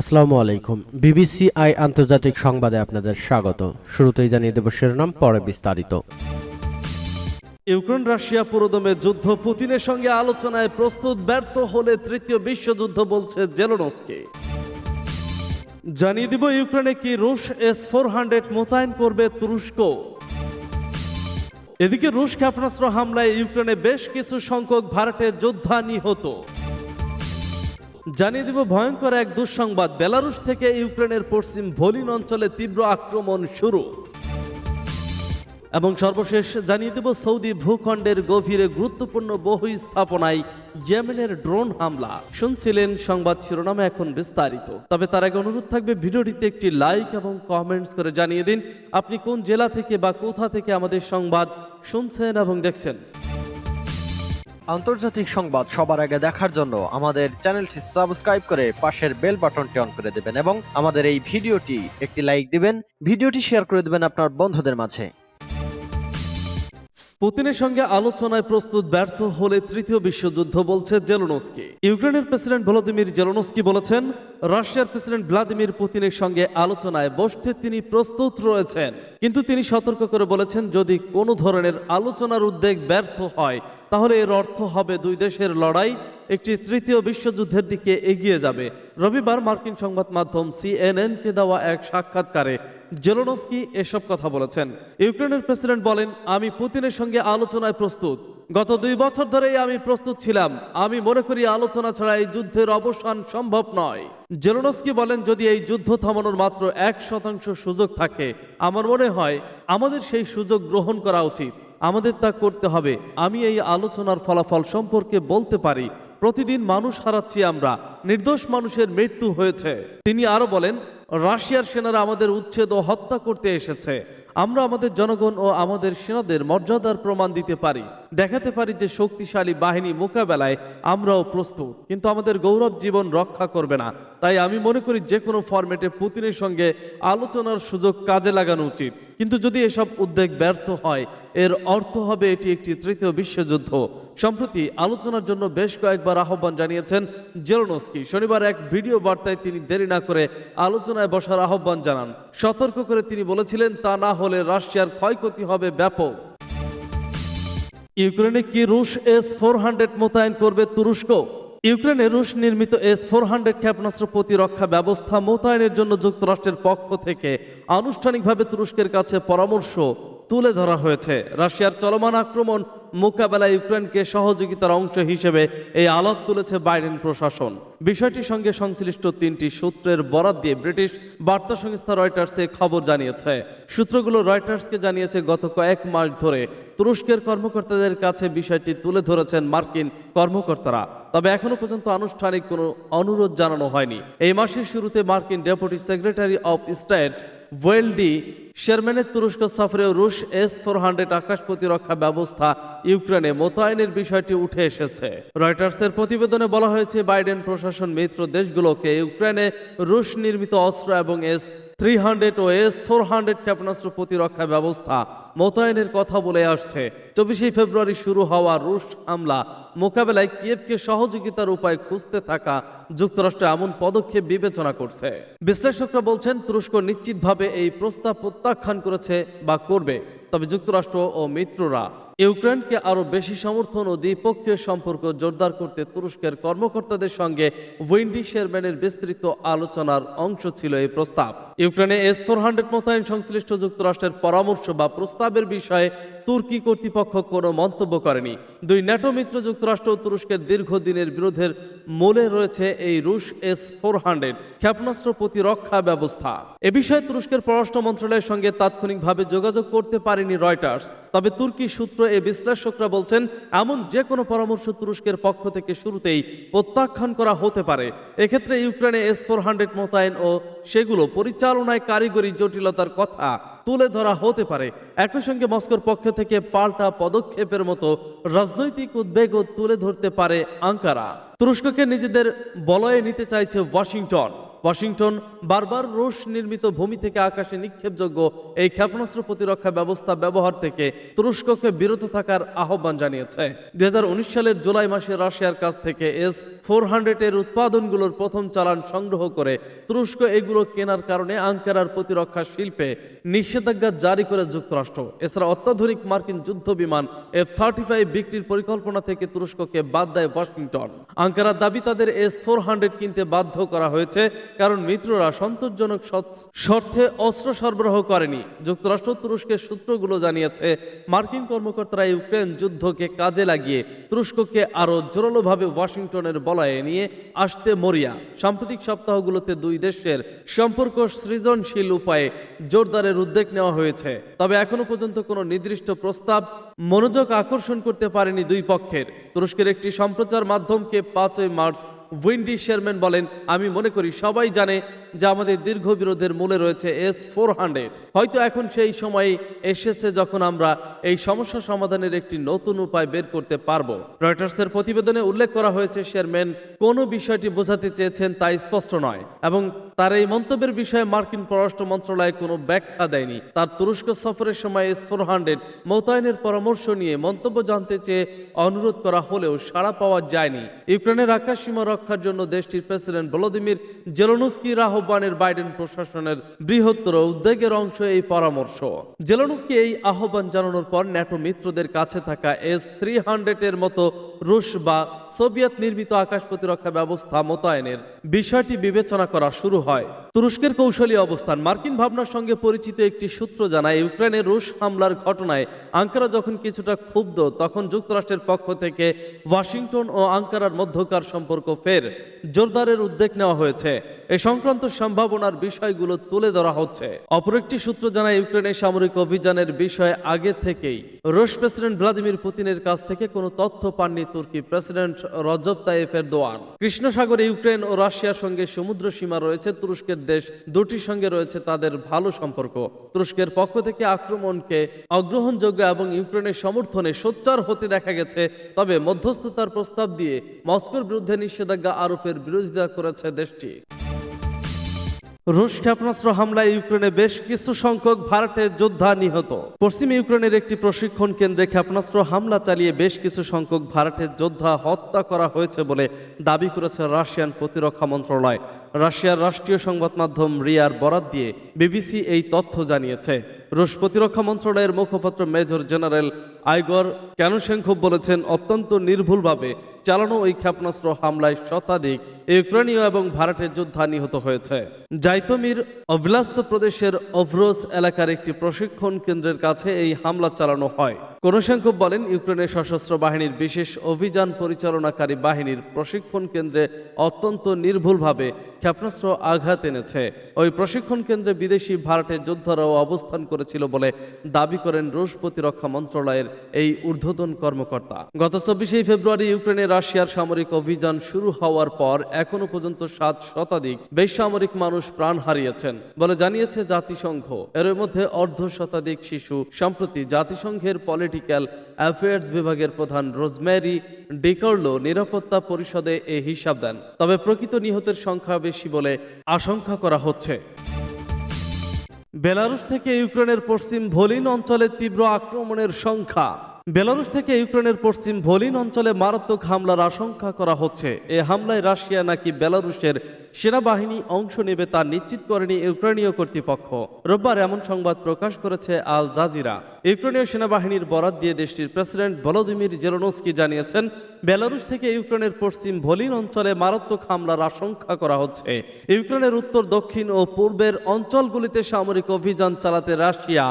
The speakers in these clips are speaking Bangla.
আসসালামু আলাইকুম। বিবিসি আই আন্তর্জাতিক সংবাদে আপনাদের স্বাগত। শুরুতেই জানিয়ে দেব শিরোনাম, পরে বিস্তারিত। ইউক্রেন রাশিয়া পুরোদমে যুদ্ধ, পুতিনের সঙ্গে আলোচনায় প্রস্তুত, ব্যর্থ হলে তৃতীয় বিশ্বযুদ্ধ বলছে জেলোনস্কি। জানিয়ে দিব ইউক্রেনে কি রুশ এস ফোর হান্ড্রেড মোতায়েন করবে তুরস্ক। এদিকে রুশ ক্ষেপণাস্ত্র হামলায় ইউক্রেনে বেশ কিছু সংখ্যক ভারতের যোদ্ধা নিহত জানিয়ে দিব, ভয়ঙ্কর এক দুঃসংবাদ। বেলারুশ থেকে ইউক্রেনের পশ্চিম ভলিন অঞ্চলে তীব্র আক্রমণ শুরু। এবং সর্বশেষ জানিয়ে দেব, সৌদি ভূখণ্ডের গভীরে গুরুত্বপূর্ণ বহু স্থাপনায় ইয়েমেনের ড্রোন হামলা। শুনছিলেন সংবাদ শিরোনামে এখন বিস্তারিত। তবে তার আগে অনুরোধ থাকবে, ভিডিওটিতে একটি লাইক এবং কমেন্টস করে জানিয়ে দিন, আপনি কোন জেলা থেকে বা কোথা থেকে আমাদের সংবাদ শুনছেন এবং দেখছেন। আন্তর্জাতিক সংবাদ সবার আগে দেখার জন্য আমাদের চ্যানেলটি সাবস্ক্রাইব করে পাশের বেল বাটনটি অন করে দেবেন এবং আমাদের এই ভিডিওটি একটি লাইক দিবেন, ভিডিওটি শেয়ার করে দেবেন আপনার বন্ধুদের মাঝে। পুতিনের সঙ্গে আলোচনায় প্রস্তুত ব্যর্থ হলে তৃতীয় বিশ্বযুদ্ধ বলছে জেলোনস্কি। ইউক্রেনের প্রেসিডেন্ট ভলোদিমির জেলোনস্কি বলেছেন, রাশিয়ার প্রেসিডেন্ট ভ্লাদিমির পুতিনের সঙ্গে আলোচনায় বসতে তিনি প্রস্তুত রয়েছেন। কিন্তু তিনি সতর্ক করে বলেছেন, যদি কোনো ধরনের আলোচনার উদ্বেগ ব্যর্থ হয় তাহলে এর অর্থ হবে দুই দেশের লড়াই একটি তৃতীয় বিশ্বযুদ্ধের দিকে এগিয়ে যাবে। রবিবার মার্কিন সংবাদ মাধ্যম সিএনএনকে দেওয়া এক সাক্ষাৎকারে জেলোনস্কি এসব কথা বলেছেন। ইউক্রেনের প্রেসিডেন্ট বলেন, আমি পুতিনের সঙ্গে আলোচনায় প্রস্তুত। গত দুই বছর ধরেই আমি প্রস্তুত ছিলাম। আমি মনে করি আলোচনা ছাড়া এই যুদ্ধের অবসান সম্ভব নয়। জেলোনস্কি বলেন, যদি এই যুদ্ধ থামানোর মাত্র এক শতাংশ সুযোগ থাকে, আমার মনে হয় আমাদের সেই সুযোগ গ্রহণ করা উচিত। আমাদের তা করতে হবে। আমি এই আলোচনার ফলাফল সম্পর্কে বলতে পারি। প্রতিদিন মানুষ হারাচ্ছি আমরা। নির্দোষ মানুষের মৃত্যু হয়েছে। তিনি আরও বলেন, রাশিয়ার সেনারা আমাদের উচ্ছেদ ও হত্যা করতে এসেছে। আমরা আমাদের জনগণ ও আমাদের সেনাদের মর্যাদার প্রমাণ দিতে পারি। দেখাতে পারি যে শক্তিশালী বাহিনী মোকাবেলায় আমরাও প্রস্তুত। কিন্তু আমাদের গৌরব জীবন রক্ষা করবে না। তাই আমি মনে করি যে কোনো ফরম্যাটে পুতিনের সঙ্গে আলোচনার সুযোগ কাজে লাগানো উচিত। কিন্তু যদি এসব উদ্বেগ ব্যর্থ হয়, এর অর্থ হবে এটি একটি তৃতীয় বিশ্বযুদ্ধ। সম্প্রতি আলোচনার জন্য বেশ কয়েকবার আহ্বান জানিয়েছেন জেলোনস্কি। শনিবার এক ভিডিও বার্তায় তিনি দেরি না করে আলোচনায় বসার আহ্বান জানান। সতর্ক করে তিনি বলেছিলেন, তা না হলে রাশিয়ার ক্ষয়ক্ষতি হবে ব্যাপক। ইউক্রেনে কি রুশ এস ফোর হান্ড্রেড মোতায়েন করবে তুরস্ক? ইউক্রেনে রুশ নির্মিত এস ফোর হান্ড্রেড ক্ষেপণাস্ত্র প্রতিরক্ষা ব্যবস্থা মোতায়েনের জন্য যুক্তরাষ্ট্রের পক্ষ থেকে আনুষ্ঠানিকভাবে তুরস্কের কাছে পরামর্শ। তুলে ধরা হয়েছে। রাশিয়ার চলমান আক্রমণ মোকাবেলায় ইউক্রেনকে সহযোগিতার অংশ হিসেবে এই আলাপ তুলেছে বাইডেন প্রশাসন। বিষয়টির সঙ্গে সংশ্লিষ্ট তিনটি সূত্রের বরাত দিয়ে ব্রিটিশ বার্তা সংস্থা রয়টার্সে খবর জানিয়েছে। সূত্রগুলো রয়টার্সকে জানিয়েছে, গত কয়েক মাস ধরে তুরস্কের কর্মকর্তাদের কাছে বিষয়টি তুলে ধরেছেন মার্কিন কর্মকর্তারা। তবে এখনও পর্যন্ত আনুষ্ঠানিক কোনো অনুরোধ জানানো হয়নি। এই মাসের শুরুতে মার্কিন deputy secretary of state, Wendy শেরম্যানের তুরস্ক সফরেও রুশ এস ফোর হান্ড্রেড আকাশ প্রতিরক্ষা ব্যবস্থা ইউক্রেনে মোতায়েনের বিষয়টি উঠে এসেছে। রয়টার্সের প্রতিবেদনে বলা হয়েছে, বাইডেন প্রশাসন মিত্র দেশগুলোকে ইউক্রেনে রুশ নির্মিত অস্ত্র এবং এস থ্রি হান্ড্রেড ও এস ফোর হান্ড্রেড ক্ষেপণাস্ত্র প্রতিরক্ষা ব্যবস্থা মোতায়েনের কথা বলে আসছে। চব্বিশে ফেব্রুয়ারি শুরু হওয়া রুশ হামলা, মোকাবেলায় কিয়েভকে সহযোগিতার উপায় খুঁজতে থাকা যুক্তরাষ্ট্র এমন পদক্ষেপ বিবেচনা করছে। বিশ্লেষকরা বলছেন, তুরস্ক নিশ্চিতভাবে এই প্রস্তাব প্রত্যাখ্যান করেছে বা করবে, তবে যুক্তরাষ্ট্র ও মিত্ররা ইউক্রেনকে আরও বেশি সমর্থন ও দ্বিপক্ষীয় সম্পর্ক জোরদার করতে তুরস্কের কর্মকর্তাদের সঙ্গে উইন্ডি শেরম্যানের বিস্তৃত আলোচনার অংশ ছিল এই প্রস্তাব। ইউক্রেনে এস ফোর হান্ড্রেড মোতায়েন সংশ্লিষ্ট যুক্তরাষ্ট্রের পরামর্শ বা প্রস্তাবের বিষয়ে তুর্কি কর্তৃপক্ষ কোনো মন্তব্য করেনি। দুই ন্যাটো মিত্র যুক্তরাষ্ট্র ও তুরস্কের দীর্ঘদিনের বিরোধের মূলে রয়েছে এই রুশ এস ফোর হান্ড্রেড ক্ষেপণাস্ত্র প্রতিরক্ষা ব্যবস্থা। এ বিষয়ে তুরস্কের পররাষ্ট্র মন্ত্রণালয়ের সঙ্গে তাৎক্ষণিকভাবে যোগাযোগ করতে পারেনি রয়টার্স, তবে তুর্কি সূত্র এ বিশ্লেষকরা বলছেন, এমন যে কোনো পরামর্শ তুরস্কের পক্ষ থেকে শুরুতেই প্রত্যাখ্যান করা হতে পারে। এক্ষেত্রে ইউক্রেনে এস ফোর হান্ড্রেড মোতায়েন ও সেগুলো পরিচালনায় কারিগরি জটিলতার কথা তুলে ধরা হতে পারে। একই সঙ্গে মস্কোর পক্ষ থেকে পাল্টা পদক্ষেপের মতো রাজনৈতিক উদ্বেগও তুলে ধরতে পারে আঙ্কারা। তুরস্ককে নিজেদের বলয়ে নিতে চাইছে ওয়াশিংটন। ওয়াশিংটন, বারবার রুশ নির্মিত ভূমি থেকে আকাশে নিক্ষেপযোগ্য এই ক্ষেপণাস্ত্র প্রতিরক্ষা ব্যবস্থা ব্যবহার থেকে তুরস্ককে বিরত থাকার আহ্বান জানিয়েছে। দুই সালের জুলাই মাসে রাশিয়ার কাছ থেকে এস ফোর এর উৎপাদনগুলোর প্রথম চালান সংগ্রহ করে তুরস্ক এগুলো কেনার কারণে আঙ্কারার প্রতিরক্ষা শিল্পে নিষেধাজ্ঞা জারি করে যুক্তরাষ্ট্র। এছাড়া অত্যাধুনিক মার্কিন যুদ্ধ বিমান এফ থার্টি ফাইভ বিক্রির পরিকল্পনা থেকে তুরস্ককে বাদ দেয় ওয়াশিংটন। আঙ্কারার দাবি তাদের এস ফোর হান্ড্রেড কিনতে বাধ্য করা হয়েছে। কারণ মিত্ররা সন্তোষজনক শর্তে অস্ত্র সরবরাহ করেনি। যুক্তরাষ্ট্র তুরস্কের সূত্রগুলো জানিয়েছে, মার্কিন কর্মকর্তারা ইউক্রেন যুদ্ধকে কাজে লাগিয়ে তুরস্ককে আরও জোরালোভাবে ওয়াশিংটনের বলয়ে নিয়ে আসতে মরিয়া। সাম্প্রতিক সপ্তাহগুলোতে দুই দেশের সম্পর্ক সৃজনশীল উপায়ে জোরদারের উদ্যোগ নেওয়া হয়েছে। তবে এখনও পর্যন্ত কোনো নির্দিষ্ট প্রস্তাব মনোযোগ আকর্ষণ করতে পারেনি দুই পক্ষের। তুরস্কের একটি সম্প্রচার মাধ্যমকে পাঁচই মার্চ উইন্ডি শেয়ারম্যান বলেন, আমি মনে করি সবাই জানে যে আমাদের দীর্ঘ বিরোধের মূলে রয়েছে এস ফোর হান্ড্রেড হয়তো এখন সেই সময় এসেছে যখন আমরা এই সমস্যা সমাধানের একটি নতুন উপায় বের করতে পারব। রয়টার্সের প্রতিবেদনে উল্লেখ করা হয়েছে, চেয়ারম্যান, কোন বিষয়টি বোঝাতে চেয়েছেন তা স্পষ্ট নয় এবং তার এই মন্তব্যের বিষয়ে মার্কিন পররাষ্ট্র মন্ত্রণালয় কোনো ব্যাখ্যা দেয়নি। তার তুরস্ক সফরের সময় এস ফোর হান্ড্রেড মোতায়েনের পরামর্শ নিয়ে মন্তব্য জানতে চেয়ে অনুরোধ করা হলেও সাড়া পাওয়া যায়নি। ইউক্রেনের আকাশ সীমা রক্ষার জন্য দেশটির প্রেসিডেন্ট ভলোদিমির জেলনুস্কির আহ্বানের বাইডেন প্রশাসনের বৃহত্তর উদ্যোগের অংশ এই পরামর্শ। জেলনুস্কি এই আহ্বান জানানোর পর ন্যাটো মিত্রদের কাছে থাকা এস থ্রি এর মতো রুশ বা সোভিয়েত নির্মিত আকাশ প্রতিরক্ষা ব্যবস্থা মোতায়েনের বিষয়টি বিবেচনা করা শুরু হয়। তুরস্কের কৌশলী অবস্থান। মার্কিন ভাবনার সঙ্গে পরিচিত একটি সূত্র জানায় ইউক্রেনের রুশ হামলার ঘটনায় আঙ্কারা যখন কিছুটা ক্ষুব্ধ, তখন যুক্তরাষ্ট্রের পক্ষ থেকে ওয়াশিংটন ও আঙ্কারার মধ্যকার সম্পর্ক ফের জোরদারের উদ্যোগ নেওয়া হয়েছে। এ সংক্রান্ত সম্ভাবনার বিষয়গুলো তুলে ধরা হচ্ছে। অপর একটি সূত্র জানায়, ইউক্রেনের সামরিক অভিযানের বিষয়ে আগে থেকেই রুশ প্রেসিডেন্ট ভ্লাদিমির পুতিনের কাছ থেকে কোনো তথ্য পাননি তুর্কি প্রেসিডেন্ট রজব তাইফ এরদোয়ান। কৃষ্ণ সাগরে ইউক্রেন ও রাশিয়ার সঙ্গে সমুদ্র সীমা রয়েছে, তুরস্কের দেশ দুটির সঙ্গে রয়েছে তাদের ভালো সম্পর্ক। তুরস্কের পক্ষ থেকে আক্রমণকে অগ্রহণযোগ্য এবং ইউক্রেনের সমর্থনে সোচ্চার হতে দেখা গেছে, তবে মধ্যস্থতার প্রস্তাব দিয়ে মস্কোর বিরুদ্ধে নিষেধাজ্ঞা আরোপের বিরোধিতা করেছে দেশটি। রুশ ক্ষেপণাস্ত্র হামলায় ইউক্রেনে বেশ কিছু সংখ্যক ভারতের যোদ্ধা নিহত। পশ্চিম ইউক্রেনের একটি প্রশিক্ষণ কেন্দ্রে ক্ষেপণাস্ত্র হামলা চালিয়ে বেশ কিছু সংখ্যক ভারতের যোদ্ধা হত্যা করা হয়েছে বলে দাবি করেছে রাশিয়ান প্রতিরক্ষা মন্ত্রণালয়। রাশিয়ার রাষ্ট্রীয় সংবাদ মাধ্যম রিয়ার বরাত দিয়ে বিবিসি এই তথ্য জানিয়েছে। রুশ প্রতিরক্ষা মন্ত্রণালয়ের মুখপাত্র মেজর জেনারেল আইগর ক্যানোশেঙ্কোভ বলেছেন, অত্যন্ত নির্ভুলভাবে চালানো ওই ক্ষেপণাস্ত্র হামলায় শতাধিক ইউক্রেনীয় এবং ভারতের যোদ্ধা নিহত হয়েছে। জাইতমির অভিলাস্ত প্রদেশের অভ্রোস এলাকার একটি প্রশিক্ষণ কেন্দ্রের কাছে এই হামলা চালানো হয়। কোনসংখ্যক বলেন, ইউক্রেনের সশস্ত্র বাহিনীর বিশেষ অভিযান পরিচালনাকারী বাহিনীর প্রশিক্ষণ কেন্দ্রে অত্যন্ত নির্ভুলভাবে ক্ষেপণাস্ত্র আঘাত এনেছে। ওই প্রশিক্ষণ কেন্দ্রে বিদেশি ভারতের যোদ্ধারাও অবস্থান করেছিল বলে দাবি করেন রুশ প্রতিরক্ষা মন্ত্রণালয়ের এই ঊর্ধ্বতন কর্মকর্তা। গত চব্বিশে ফেব্রুয়ারি ইউক্রেনে রাশিয়ার সামরিক অভিযান শুরু হওয়ার পর এখনও পর্যন্ত সাত শতাধিক বেসামরিক মানুষ প্রাণ হারিয়েছেন বলে জানিয়েছে জাতিসংঘ। এর মধ্যে অর্ধ শতাধিক শিশু সম্প্রতি জাতিসংঘের পলিটিক্যাল অ্যাফেয়ার্স বিভাগের প্রধান রোজমেরি ডিকার্লো নিরাপত্তা পরিষদে এ হিসাব দেন। তবে প্রকৃত নিহতের সংখ্যা বেশি বলে আশঙ্কা করা হচ্ছে। বেলারুশ থেকে ইউক্রেনের পশ্চিম ভলিন অঞ্চলে তীব্র আক্রমণের সংখ্যা বেলারুশ থেকে ইউক্রেনের পশ্চিম ভলিন অঞ্চলে মারাত্মক হামলার আশঙ্কা করা হচ্ছে। এ হামলায় রাশিয়া নাকি বেলারুশের সেনাবাহিনী অংশ নেবে তা নিশ্চিত করেনি ইউক্রেনীয় কর্তৃপক্ষ। রোববার এমন সংবাদ প্রকাশ করেছে আল জাজিরা। ইউক্রেনীয় সেনাবাহিনীর বরাত দিয়ে দেশটির প্রেসিডেন্ট ভলোদিমির জেলনস্কি জানিয়েছেন, বেলারুশ থেকে ইউক্রেনের পশ্চিম ভলিন অঞ্চলে মারাত্মক হামলার আশঙ্কা করা হচ্ছে। ইউক্রেনের উত্তর, দক্ষিণ ও পূর্বের অঞ্চলগুলিতে সামরিক অভিযান চালাতে রাশিয়া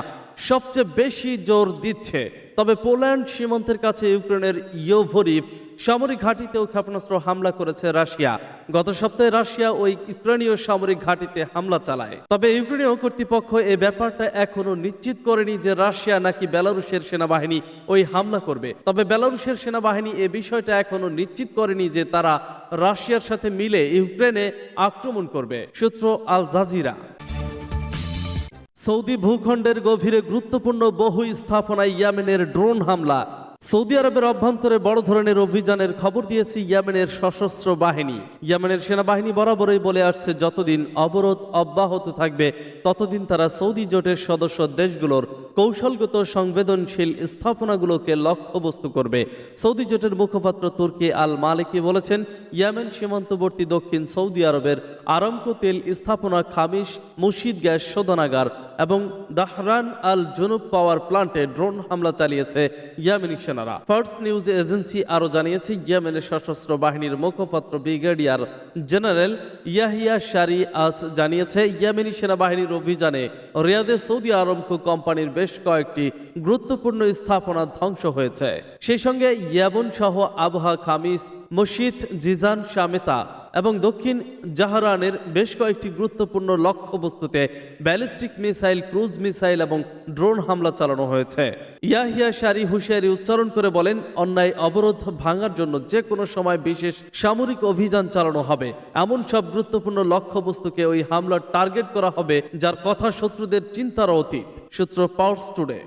সবচেয়ে বেশি জোর দিচ্ছে। তবে পোল্যান্ড সীমান্তের কাছে ইউক্রেনের ইয়োভরিভ সামরিক ঘাঁটিতেও ক্ষেপণাস্ত্র হামলা করেছে রাশিয়া। গত সপ্তাহে রাশিয়া ওই ইউক্রেনীয় সামরিক ঘাঁটিতে হামলা চালায়। তবে ইউক্রেনীয় কর্তৃপক্ষ এই ব্যাপারটা এখনও নিশ্চিত করেনি যে রাশিয়া নাকি বেলারুশের সেনাবাহিনী ওই হামলা করবে। তবে বেলারুশের সেনাবাহিনী এ বিষয়টা এখনও নিশ্চিত করেনি যে তারা রাশিয়ার সাথে মিলে ইউক্রেনে আক্রমণ করবে। সূত্র আল জাজিরা। সৌদি ভূখণ্ডের গভীরে গুরুত্বপূর্ণ বহু স্থাপনায় ইয়ামেনের ড্রোন হামলা। সৌদি আরবের অভ্যন্তরে বড় ধরনের অভিযানের খবর দিয়েছে ইয়েমেনের সশস্ত্র বাহিনী। ইয়েমেনের সেনাবাহিনী বরাবরই বলে আসছে, যতদিন অবরোধ অব্যাহত থাকবে, ততদিন তারা সৌদি জোটের সদস্য দেশগুলোর কৌশলগত সংবেদনশীল স্থাপনাগুলোকে লক্ষ্যবস্তু করবে। সৌদি জোটের মুখপাত্র তুর্কি আল মালিকি বলেছেন, ইয়েমেন সীমান্তবর্তী দক্ষিণ সৌদি আরবের আরামকো তেল স্থাপনা খামিশ, মুশিদ গ্যাস শোধনাগার এবং দাহরান আল জুনুব পাওয়ার প্লান্টে ড্রোন হামলা চালিয়েছে ইয়েমেনি সেনারা ফার্স নিউজ এজেন্সি আরও জানিয়েছে, ইয়েমেনের সশস্ত্র বাহিনীর মুখপাত্র ব্রিগেডিয়ার জেনারেল ইয়াহিয়া শারি আস জানিয়েছে, ইয়েমেনি সেনাবাহিনীর অভিযানে রিয়াদে সৌদি আরমকো কোম্পানির বেশ কয়েকটি গুরুত্বপূর্ণ স্থাপনা ধ্বংস হয়েছে। সেই সঙ্গে ইয়াবন সহ আবহা খামিস, মসজিদ জিজান শামেতা এবং দক্ষিণ জাহারানের বেশ কয়েকটি গুরুত্বপূর্ণ লক্ষ্যবস্তুতে ব্যালিস্টিক মিসাইল, ক্রুজ মিসাইল এবং ড্রোন হামলা চালানো হয়েছে। ইয়াহিয়া শারি হুঁশিয়ারি উচ্চারণ করে বলেন, অন্যায় অবরোধ ভাঙার জন্য যে কোনো সময় বিশেষ সামরিক অভিযান চালানো হবে। এমন সব গুরুত্বপূর্ণ লক্ষ্যবস্তুকে ওই হামলার টার্গেট করা হবে, যার কথা শত্রুদের চিন্তার অতীত। সূত্র পাওয়ার্স টুডে।